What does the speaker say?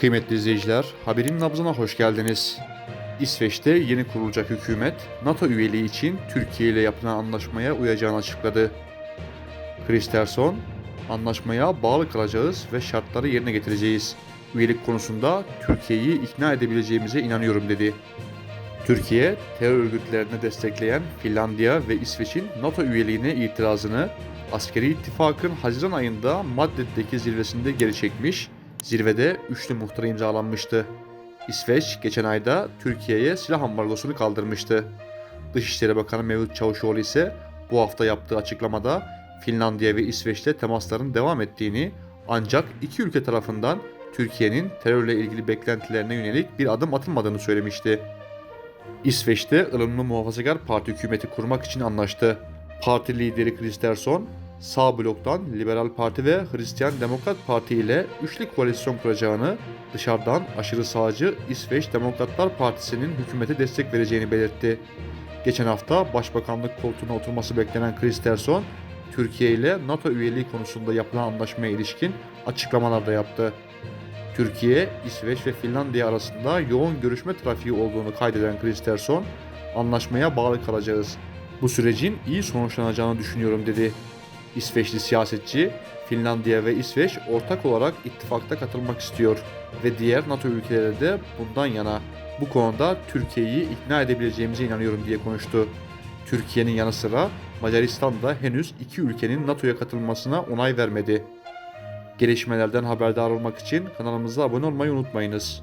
Kıymetli izleyiciler, haberin nabzına hoş geldiniz. İsveç'te yeni kurulacak hükümet, NATO üyeliği için Türkiye ile yapılan anlaşmaya uyacağını açıkladı. Kristersson, anlaşmaya bağlı kalacağız ve şartları yerine getireceğiz. Üyelik konusunda Türkiye'yi ikna edebileceğimize inanıyorum dedi. Türkiye, terör örgütlerini destekleyen Finlandiya ve İsveç'in NATO üyeliğine itirazını askeri ittifakın Haziran ayında Madrid'deki zirvesinde geri çekmiş, zirvede üçlü muhtıra imzalanmıştı. İsveç geçen ayda Türkiye'ye silah ambargosunu kaldırmıştı. Dışişleri Bakanı Mevlüt Çavuşoğlu ise bu hafta yaptığı açıklamada Finlandiya ve İsveç'te temasların devam ettiğini ancak iki ülke tarafından Türkiye'nin terörle ilgili beklentilerine yönelik bir adım atılmadığını söylemişti. İsveç'te ılımlı muhafazakar parti hükümeti kurmak için anlaştı. Parti lideri Kristersson, sağ bloktan Liberal Parti ve Hristiyan Demokrat Parti ile üçlü koalisyon kuracağını, dışarıdan aşırı sağcı İsveç Demokratlar Partisi'nin hükümete destek vereceğini belirtti. Geçen hafta başbakanlık koltuğuna oturması beklenen Kristersson, Türkiye ile NATO üyeliği konusunda yapılan anlaşmaya ilişkin açıklamalar da yaptı. Türkiye, İsveç ve Finlandiya arasında yoğun görüşme trafiği olduğunu kaydeden Kristersson, anlaşmaya bağlı kalacağız. Bu sürecin iyi sonuçlanacağını düşünüyorum dedi. İsveçli siyasetçi, Finlandiya ve İsveç ortak olarak ittifakta katılmak istiyor ve diğer NATO ülkeleri de bundan yana. Bu konuda Türkiye'yi ikna edebileceğimize inanıyorum diye konuştu. Türkiye'nin yanı sıra Macaristan da henüz iki ülkenin NATO'ya katılmasına onay vermedi. Gelişmelerden haberdar olmak için kanalımıza abone olmayı unutmayınız.